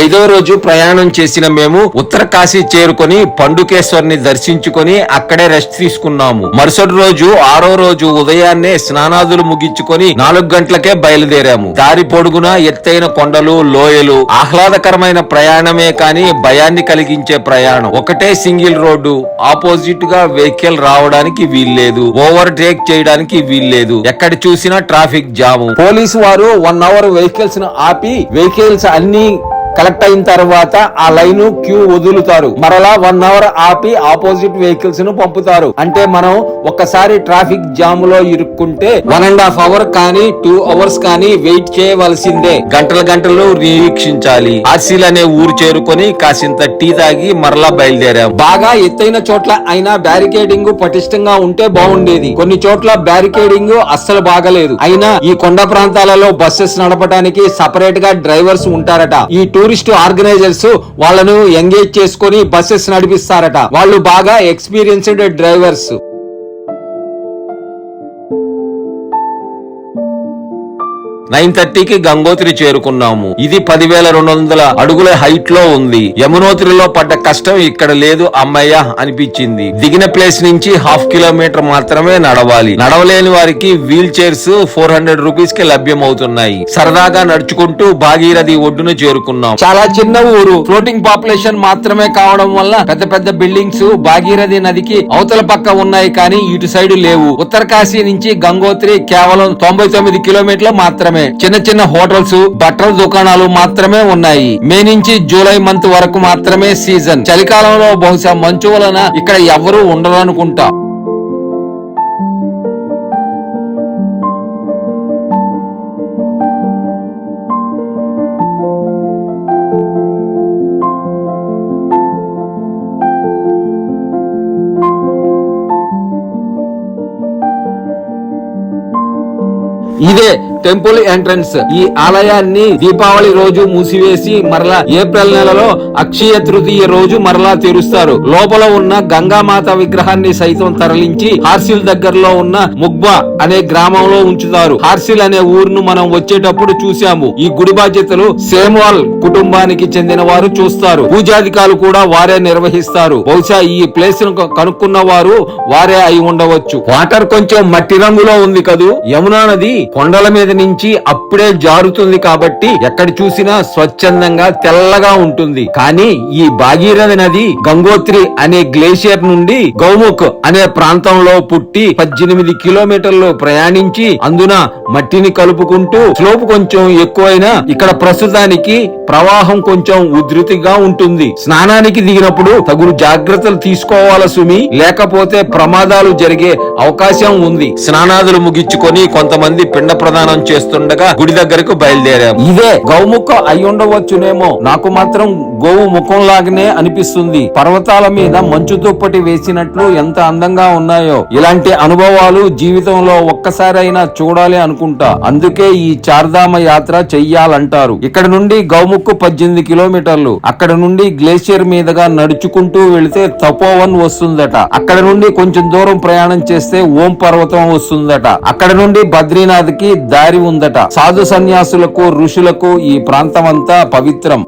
ఐదో రోజు ప్రయాణం చేసిన మేము ఉత్తర కాశీ చేరుకొని పండుకేశ్వర్ని దర్శించుకొని అక్కడే రెస్ట్ తీసుకున్నాము. మరుసటి రోజు ఆరో రోజు ఉదయాన్నే స్నానాదులు ముగించుకొని నాలుగు గంటలకే బయలుదేరాము. దారి పొడుగున ఎత్తైన కొండలు లోయలు ఆహ్లాదకరమైన ప్రయాణమే కాని భయాన్ని కలిగించే ప్రయాణం. ఒకటే సింగిల్ రోడ్డు ఆపోజిట్గా వెహికల్ రావడానికి వీల్లేదు. ఓవర్ టేక్ చేయడానికి వీల్లేదు. ఎక్కడ చూసినా ట్రాఫిక్ జాము. పోలీసు వారు వన్ అవర్ వెహికల్స్ను ఆపి వెహికల్స్ అన్ని కలెక్ట్ అయిన తర్వాత ఆ లైన్ క్యూ వదులుతారు. మరలా వన్ అవర్ ఆపి ఆపోజిట్ వెహికల్స్ను పంపుతారు. అంటే మనం ఒక్కసారి ట్రాఫిక్ జామ్లో ఇరుక్కుంటే వన్ అండ్ హాఫ్ అవర్ కానీ టూ అవర్స్ కానీ వెయిట్ చేయవలసిందే. గంటల గంటలు నిరీక్షించాలి. ఆర్సీల్ అనే ఊరు చేరుకొని కాసింత టీ తాగి మరలా బయలుదేరాం. బాగా ఎత్తైన చోట్ల అయినా బ్యారికేడింగ్ పటిష్టంగా ఉంటే బాగుండేది. కొన్ని చోట్ల బ్యారికేడింగ్ అస్సలు బాగలేదు. అయినా ఈ కొండ ప్రాంతాలలో బస్సెస్ నడపడానికి సపరేట్గా డ్రైవర్స్ ఉంటారట. ఈ టూర్ టూరిస్ట్ ఆర్గనైజర్స్ వాళ్ళను ఎంగేజ్ చేసుకొని బస్సెస్ నడిపిస్తారట. వాళ్ళు బాగా ఎక్స్పీరియన్స్డ్ డ్రైవర్స్. నైన్ థర్టీకి గంగోత్రి చేరుకున్నాము. ఇది పదివేల రెండు వందల అడుగుల హైట్లో ఉంది. యమునోత్రిలో పడ్డ కష్టం ఇక్కడ లేదు అమ్మయ్య అనిపించింది. దిగిన ప్లేస్ నుంచి హాఫ్ కిలోమీటర్ మాత్రమే నడవాలి. నడవలేని వారికి వీల్ చైర్స్ ఫోర్ హండ్రెడ్ రూపీస్కి లభ్యమవుతున్నాయి. సరదాగా నడుచుకుంటూ భాగీరథి ఒడ్డును చేరుకున్నాం. చాలా చిన్న ఊరు. ఫ్లోటింగ్ పాపులేషన్ మాత్రమే కావడం వల్ల పెద్ద పెద్ద బిల్డింగ్స్ భాగీరథి నదికి అవతల పక్క ఉన్నాయి కానీ ఇటు సైడ్ లేవు. ఉత్తరకాశీ నుంచి గంగోత్రి కేవలం తొంభై తొమ్మిది కిలోమీటర్లు మాత్రమే. చిన్న చిన్న హోటల్స్ బట్టల దుకాణాలు మాత్రమే ఉన్నాయి. మే నుంచి జూలై మంత్ వరకు మాత్రమే సీజన్. చలికాలంలో బహుశా మంచు వలన ఇక్కడ ఎవరూ ఉండరనుకుంటా. ఇదే టెంపుల్ ఎంట్రన్స్. ఈ ఆలయాన్ని దీపావళి రోజు మూసివేసి మరలా ఏప్రిల్ నెలలో అక్షయ తృతీయ రోజు మరలా తెరుస్తారు. లోపల ఉన్న గంగామాత విగ్రహాన్ని సైతం తరలించి హార్సిల్ దగ్గరలో ఉన్న ముగ్బా అనే గ్రామంలో ఉంచుతారు. హార్సిల్ అనే ఊరును మనం వచ్చేటప్పుడు చూశాము. ఈ గుడి బాధ్యతలు సేమ్వాల్ కుటుంబానికి చెందిన వారు చూస్తారు. పూజాధికారులు కూడా వారే నిర్వహిస్తారు. బహుశా ఈ ప్లేస్ను కనుక్కున్న వారు వారే అయి ఉండవచ్చు. వాటర్ కొంచెం మట్టి రంగులో ఉంది కదూ? యమునా నది కొండల మీద నుంచి అప్పుడే జారుతుంది కాబట్టి ఎక్కడ చూసినా స్వచ్ఛందంగా తెల్లగా ఉంటుంది. కానీ ఈ భాగీరథ నది గంగోత్రి అనే గ్లేషియర్ నుండి గౌముఖ్ అనే ప్రాంతంలో పుట్టి పద్దెనిమిది కిలోమీటర్లు ప్రయాణించి అందున మట్టిని కలుపుకుంటూ స్లోప్ కొంచెం ఎక్కువైనా ఇక్కడ ప్రస్తుతానికి ప్రవాహం కొంచెం ఉధృతిగా ఉంటుంది. స్నానానికి దిగినప్పుడు తగును జాగ్రత్తలు తీసుకోవాల సుమి. లేకపోతే ప్రమాదాలు జరిగే అవకాశం ఉంది. స్నానాదులు ముగించుకొని కొంతమంది పిండ ప్రదానం చేస్తుండగా గుడి దగ్గరకు బయలుదేరాం ఇదే గౌముఖ అయి ఉండవచ్చునేమో. నాకు మాత్రం గోవు ముఖం లాగానే అనిపిస్తుంది. పర్వతాల మీద మంచు దుప్పటి వేసినట్లు ఎంత అందంగా ఉన్నాయో. ఇలాంటి అనుభవాలు జీవితంలో ఒక్కసారైనా చూడాలి అనుకుంటా. అందుకే ఈ చార్ధామ యాత్ర చెయ్యాలంటారు. ఇక్కడ నుండి గౌముక్కు పద్దెనిమిది కిలోమీటర్లు. అక్కడ నుండి గ్లేషియర్ మీదుగా నడుచుకుంటూ వెళితే తపోవన్ వస్తుందట. అక్కడ నుండి కొంచెం దూరం ప్రయాణం చేస్తే ఓం పర్వతం వస్తుందట. అక్కడ నుండి బద్రీనాథ్కి దారి ఉందట. సాధు సన్యాసులకు ఋషులకు ఈ ప్రాంతం అంతా పవిత్రం.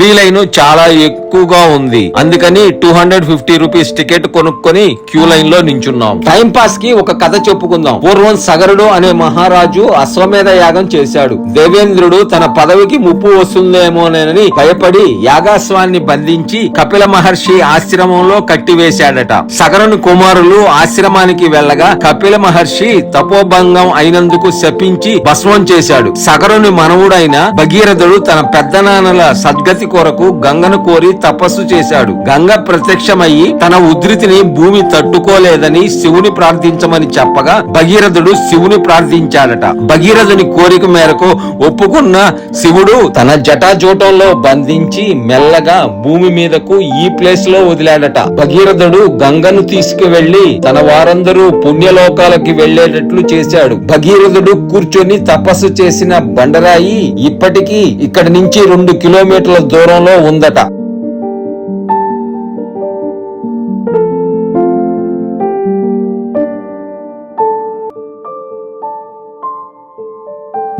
ఫ్రీ లైన్ చాలా ఎక్కువగా ఉంది. అందుకని two hundred fifty rupees ticket కొనుక్కొని క్యూ లైన్లో నించున్నాం. టైం పాస్కి ఒక కథ చెప్పుకుందాం. పూర్వం సగరుడు అనే మహారాజు అశ్వమేధ యాగం చేశాడు. దేవేంద్రుడు తన పదవికి ముప్పు వస్తుందేమోనని భయపడి యాగాశ్వాన్ని బంధించి కపిల మహర్షి ఆశ్రమంలో కట్టివేశాడట. సగరుని కుమారులు ఆశ్రమానికి వెళ్ళగా కపిల మహర్షి తపోభంగం అయినందుకు శపించి భస్మం చేశాడు. సగరుని మనవుడైన భగీరథుడు తన పెద్దనాన్నల సద్గతి కొరకు గంగను కోరి తపస్సు చేశాడు. గంగ ప్రత్యక్షమయ్యి తన ఉధృతిని భూమి తట్టుకోలేదని శివుని ప్రార్థించమని చెప్పగా భగీరథుడు శివుని ప్రార్థించాడట. భగీరథుని కోరిక మేరకు ఒప్పుకున్న శివుడు తన జటాజూటంలో బంధించి మెల్లగా భూమి మీదకు ఈ ప్లేస్లో వదిలాడట. భగీరథుడు గంగను తీసుకువెళ్ళి తన వారందరూ పుణ్యలోకాలకి వెళ్ళేటట్లు చేశాడు. భగీరథుడు కూర్చొని తపస్సు చేసిన బండరాయి ఇప్పటికీ ఇక్కడి నుంచి రెండు కిలోమీటర్ల దూరంలో ఉందట.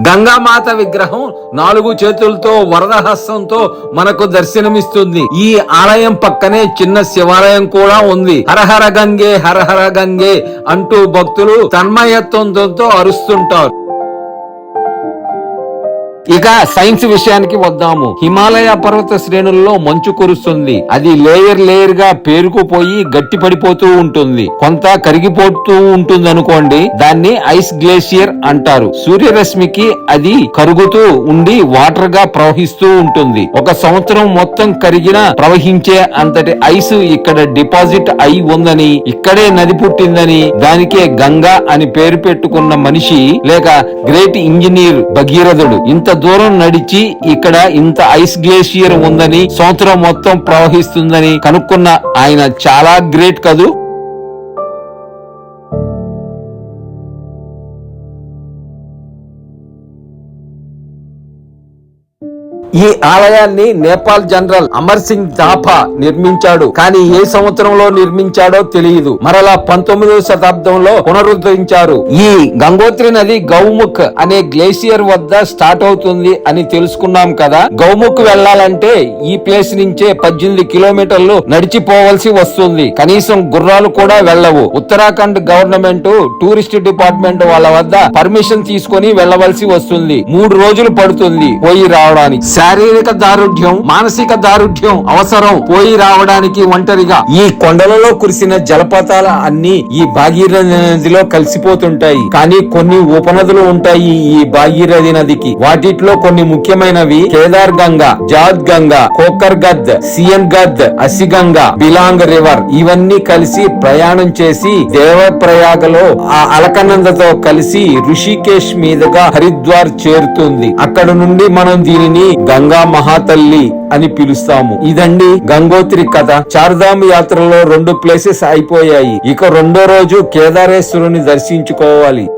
గంగామాత విగ్రహం నాలుగు చేతులతో వరదహస్తంతో మనకు దర్శనమిస్తుంది. ఈ ఆలయం పక్కనే చిన్న శివాలయం కూడా ఉంది. హరహర గంగే హరహర గంగే అంటూ భక్తులు తన్మయత్వంతో అరుస్తుంటారు. ఇక సైన్స్ విషయానికి వద్దాము. హిమాలయ పర్వత శ్రేణుల్లో మంచు కురుస్తుంది. అది లేయర్ లేయర్గా పేరుకుపోయి గట్టి పడిపోతూ ఉంటుంది. కొంత కరిగిపోతూ ఉంటుంది అనుకోండి దాన్ని ఐస్ గ్లేషియర్ అంటారు. సూర్యరశ్మికి అది కరుగుతూ ఉండి వాటర్గా ప్రవహిస్తూ ఉంటుంది. ఒక సంవత్సరం మొత్తం కరిగిన ప్రవహించే అంతటి ఐస్ ఇక్కడ డిపాజిట్ అయి ఉందని ఇక్కడే నది పుట్టిందని దానికే గంగా అని పేరు పెట్టుకున్న మనిషి లేక గ్రేట్ ఇంజనీర్ భగీరథుడు. ఇంత దూరం నడిచి ఇక్కడ ఇంత ఐస్ గ్లేషియర్ ఉందని సంవత్సరం మొత్తం ప్రవహిస్తుందని కనుక్కున్న ఆయన చాలా గ్రేట్ కదూ? ఈ ఆలయాన్ని నేపాల్ జనరల్ అమర్ సింగ్ థాపా నిర్మించాడు. కానీ ఏ సంవత్సరంలో నిర్మించాడో తెలియదు. మరలా పంతొమ్మిదవ శతాబ్దంలో పునరుద్ధరించారు. ఈ గంగోత్రి నది గౌముఖ్ అనే గ్లేసియర్ వద్ద స్టార్ట్ అవుతుంది అని తెలుసుకున్నాం కదా. గౌముఖ్ వెళ్ళాలంటే ఈ ప్లేస్ నుంచే పద్దెనిమిది కిలోమీటర్లు నడిచిపోవలసి వస్తుంది. కనీసం గుర్రాలు కూడా వెళ్ళవు. ఉత్తరాఖండ్ గవర్నమెంట్ టూరిస్ట్ డిపార్ట్మెంట్ వాళ్ళ వద్ద పర్మిషన్ తీసుకొని వెళ్ళవలసి వస్తుంది. మూడు రోజులు పడుతుంది పోయి రావడానికి. శారీరక దారుఢ్యం మానసిక దారుఢ్యం అవసరం పోయి రావడానికి ఒంటరిగా. ఈ కొండలలో కురిసిన జలపాతాల అన్ని ఈ భాగీరథి నదిలో కలిసిపోతుంటాయి. కానీ కొన్ని ఉపనదులు ఉంటాయి ఈ భాగీరథి నదికి. వాటిట్లో కొన్ని ముఖ్యమైనవి కేదార్ గంగా జాద్ గంగా కోకర్ గద్ సియన్ గద్ అసిగంగా బిలాంగ్ రివర్ ఇవన్నీ కలిసి ప్రయాణం చేసి దేవప్రయాగలో ఆ అలకనందతో కలిసి ఋషికేశ్ మీదుగా హరిద్వార్ చేరుతుంది. అక్కడ నుండి మనం దీనిని గంగా మహాతల్లి అని పిలుస్తాము. ఇదండి గంగోత్రి కథ. చార్ధామ్ యాత్రలో రెండు ప్లేసెస్ అయిపోయాయి. ఇక రెండో రోజు కేదారేశ్వరుని దర్శించుకోవాలి.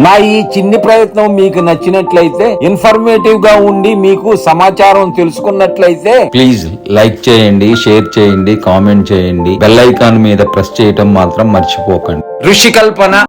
నా ఈ చిన్ని ప్రయత్నం మీకు నచ్చినట్లయితే ఇన్ఫర్మేటివ్గా ఉండి మీకు సమాచారం తెలుసుకున్నట్లయితే ప్లీజ్ లైక్ చేయండి షేర్ చేయండి కామెంట్ చేయండి. బెల్ ఐకాన్ మీద ప్రెస్ చేయటం మాత్రం మర్చిపోకండి. ఋషి కల్పన